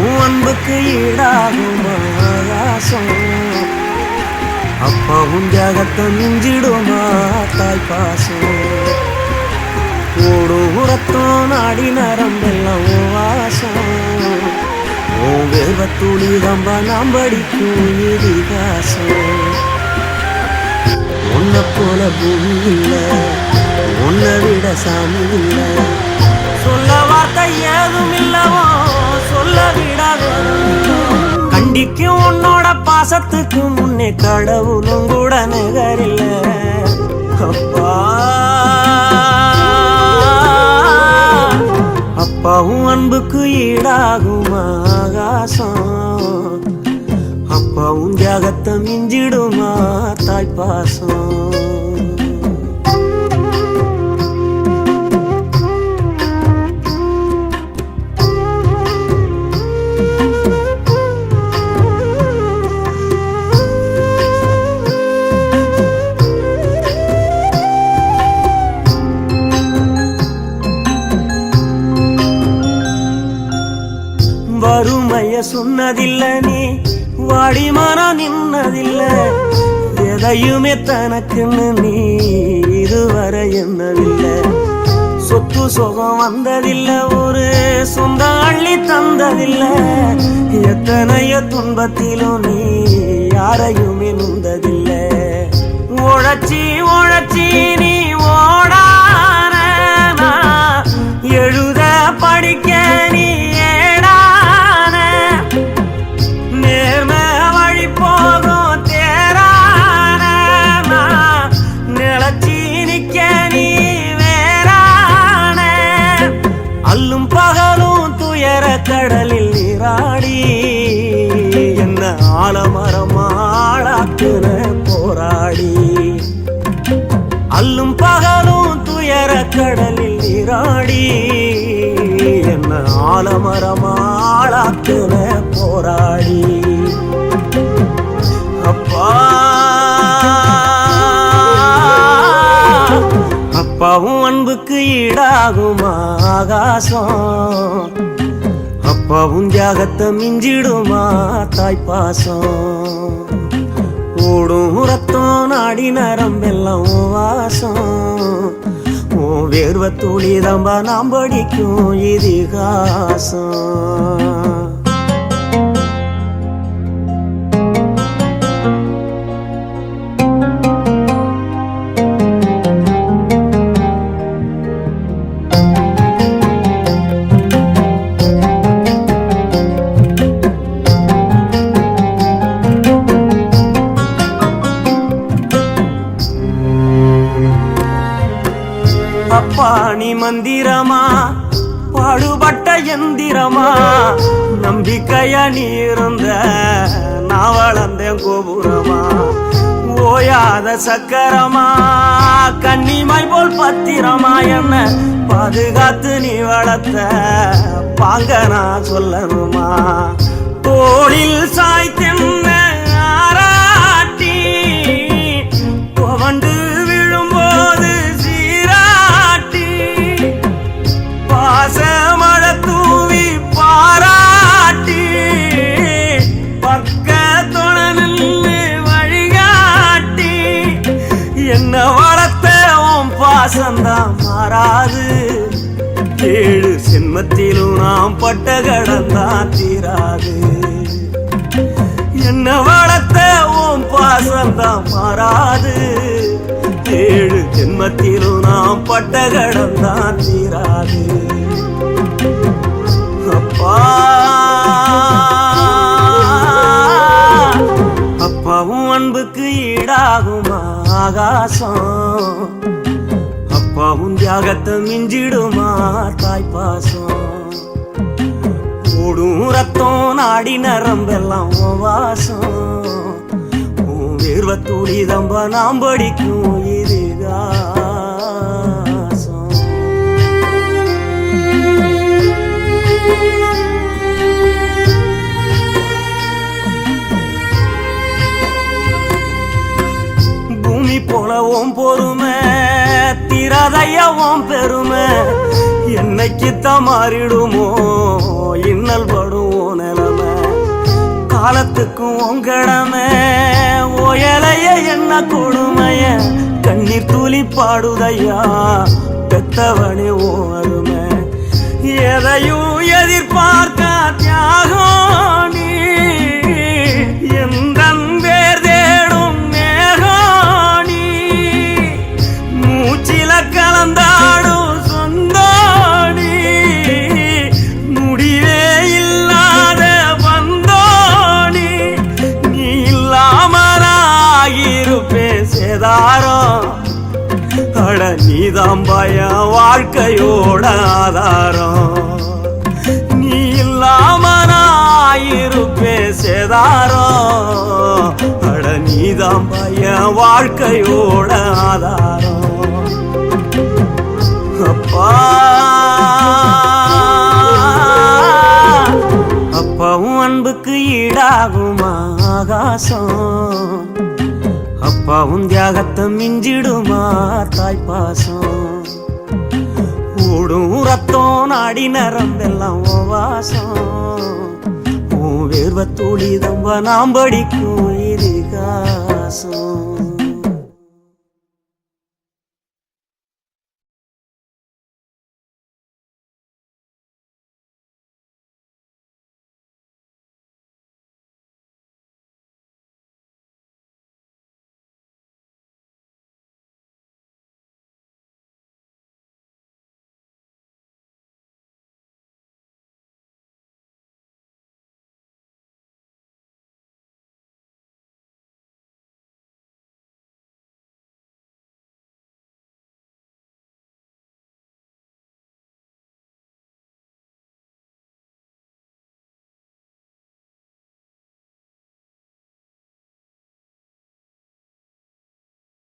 அப்பாவும் அன்புக்கு ஈடாகுமா ஆகாசம். அப்பாவும் தியாகத்தை மிஞ்சிடுமா தாய் பாசம். ஓடும் உரத்தம் நாடி நரம்பெல்லாம் உன் வாசம். ஓ வேவத்துளி ரொம்ப நாம் படிக்கும் இதிகாசம். உன்னை போல பூமி இல்லை உன்னை விட சாமி இல்லை. சொல்ல வார்த்தை ஏதும் இல்லவோ? சொல்ல விடாத கண்டிக்கும் உன்னோட பாசத்துக்கு முன்னே கடவுளும் கூட நிகரில்ல. அப்பா. அப்பாவும் அன்புக்கு ஈடாகும் ஆகாசம். அப்பாவும் தியாகத்தை மிஞ்சிடுமா தாய் அருமைய சொன்னதில்ல நீ வாடி மனம் நின்னதில்ல. எதையுமே தனக்குன்னு நீ இதுவரை என்னவில்லை சொத்து சுகம் வந்ததில்ல ஒரு சொந்த அள்ளி தந்ததில்ல. எத்தனைய துன்பத்திலும் நீ யாரையுமே நுந்ததில்லை. உழச்சி உழச்சி நீ ஓட கடலில் நீராடி என்ன ஆலமரமாளாக்குன போராடி. அப்பா. அப்பாவும் அன்புக்கு ஈடாகும் ஆகாசம். அப்பாவும் தியாகத்தை மிஞ்சிடுமா தாய்ப்பாசம். ஓடும் ரத்தம் நாடி நரம்பெல்லாம் வாசம். வேர்வத்தூளி தம்பா நாம் படிக்கும் இதிகாசம். அப்பா நீ மந்திரமா? பாடுபட்ட எந்திரமா? நம்பிக்கையா நீ இருந்த நான் வளர்ந்தேன் கோபுரமா? ஓயாத சக்கரமா? கண்ணிமாய் போல் பத்திரமா என்ன? பாதுகாத்து நீ வளர்த்த பாங்க நான் சொல்லணுமா? தோளில் சாய்த்தென்ன ஜென்மத்திலும் நாம் பட்ட கடந்தா தீராது. என்ன வளர்த்த உன் பாசந்தான் மாறாது. ஏழு ஜென்மத்திலும் நாம் பட்ட கடந்தா தீராது. அப்பா. அப்பாவும் அன்புக்கு ஈடாகும் ஆகாசம். உன் தியாகத்தை மிஞ்சிடுமா தாய்ப்பாசம் ஓடும் ரத்தம் நாடி நரம்பெல்லாம் வாசம். உன் வேர்வ துளி தம்ப நாம் படிக்கும் இதுகாசம். போல ஓம் போரும் தீராதையவும் பெருமை என்னைக்குத்தான் மாறிடுமோ? இன்னல் படுவோ நிலமை. காலத்துக்கும் உங்கடமை ஓயலைய என்ன கொடுமைய? கண்ணீர் துளி பாடுதையா பெத்தவனே ஓ அருமை. எதையும் எதிர்ப்பு நீதான் பயம் வாழ்க்கையோட ஆதாரம். நீ இல்லாம நாயிருப்பே சேதாரம். அட நீதான் பயம் வாழ்க்கையோட ஆதாரம். அப்பா. அப்பாவும் அன்புக்கு ஈடாகும் ஆகாசம். அப்பாவும் தியாகத்தை மிஞ்சிடுமா தாய்ப்பாசம் நாடி நரம்பெல்லாம் வாசம் உன் வேர்வ துளிதம்ப நாம் படிக்கும் இருகாசம்